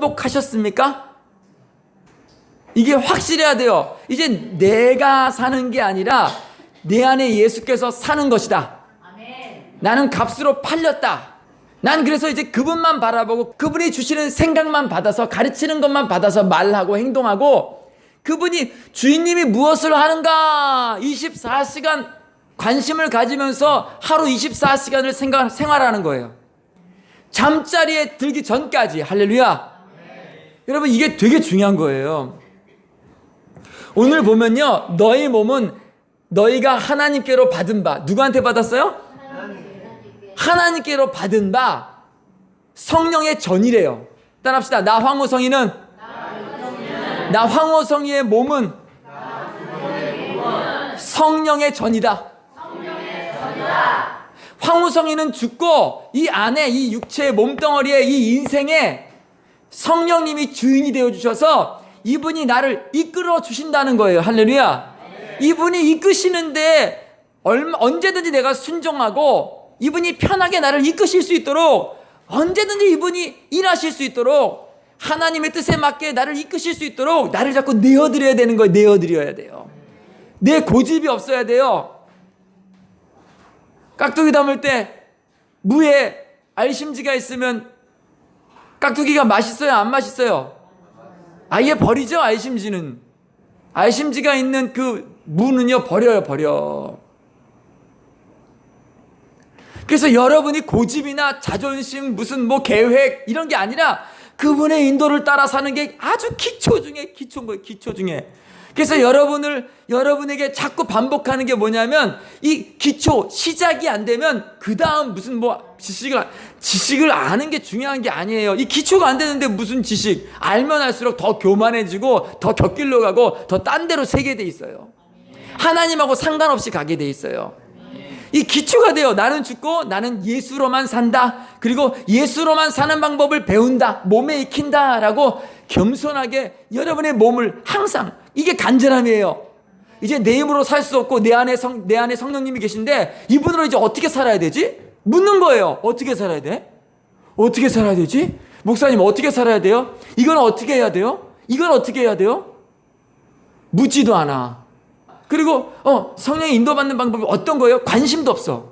반복하셨습니까? 이게 확실해야 돼요. 이제 내가 사는 게 아니라 내 안에 예수께서 사는 것이다. 나는 값으로 팔렸다. 난 그래서 이제 그분만 바라보고 그분이 주시는 생각만 받아서 가르치는 것만 받아서 말하고 행동하고 그분이 주인님이 무엇을 하는가 24시간 관심을 가지면서 하루 24시간을 생각, 생활하는 거예요. 잠자리에 들기 전까지 할렐루야. 여러분 이게 되게 중요한 거예요. 오늘 보면요. 너희 몸은 너희가 하나님께로 받은 바 누구한테 받았어요? 하나님께로 받은 바 성령의 전이래요. 따라합시다. 나 황호성이는 나 황호성이의 몸은 성령의 전이다. 황호성이는 죽고 이 안에 이 육체의 몸덩어리에 이 인생에 성령님이 주인이 되어 주셔서 이분이 나를 이끌어 주신다는 거예요. 할렐루야. 이분이 이끄시는데 얼마, 언제든지 내가 순종하고 이분이 편하게 나를 이끄실 수 있도록 언제든지 이분이 일하실 수 있도록 하나님의 뜻에 맞게 나를 이끄실 수 있도록 나를 자꾸 내어드려야 되는 거예요. 내어드려야 돼요. 내 고집이 없어야 돼요. 깍두기 담을 때 무에 알심지가 있으면 깍두기가 맛있어요? 안 맛있어요? 아예 버리죠, 알심지는. 알심지가 있는 그 무는요, 버려요, 버려. 그래서 여러분이 고집이나 자존심, 무슨 뭐 계획, 이런 게 아니라 그분의 인도를 따라 사는 게 아주 기초 중에 기초인 거예요, 기초 중에. 그래서 여러분을, 여러분에게 자꾸 반복하는 게 뭐냐면 이 기초, 시작이 안 되면 그 다음 무슨 뭐 지식을, 지식을 아는 게 중요한 게 아니에요. 이 기초가 안 되는데 무슨 지식. 알면 할수록 더 교만해지고 더 곁길로 가고 더 딴 데로 새게 돼 있어요. 하나님하고 상관없이 가게 돼 있어요. 이 기초가 돼요. 나는 죽고 나는 예수로만 산다. 그리고 예수로만 사는 방법을 배운다. 몸에 익힌다라고 겸손하게 여러분의 몸을 항상 이게 간절함이에요. 이제 내 힘으로 살 수 없고 내 안에 성, 내 안에 성령님이 계신데 이분으로 이제 어떻게 살아야 되지? 묻는 거예요. 어떻게 살아야 돼? 어떻게 살아야 되지? 목사님 어떻게 살아야 돼요? 이건 어떻게 해야 돼요? 이건 어떻게 해야 돼요? 묻지도 않아. 그리고 어 성령의 인도받는 방법이 어떤 거예요? 관심도 없어.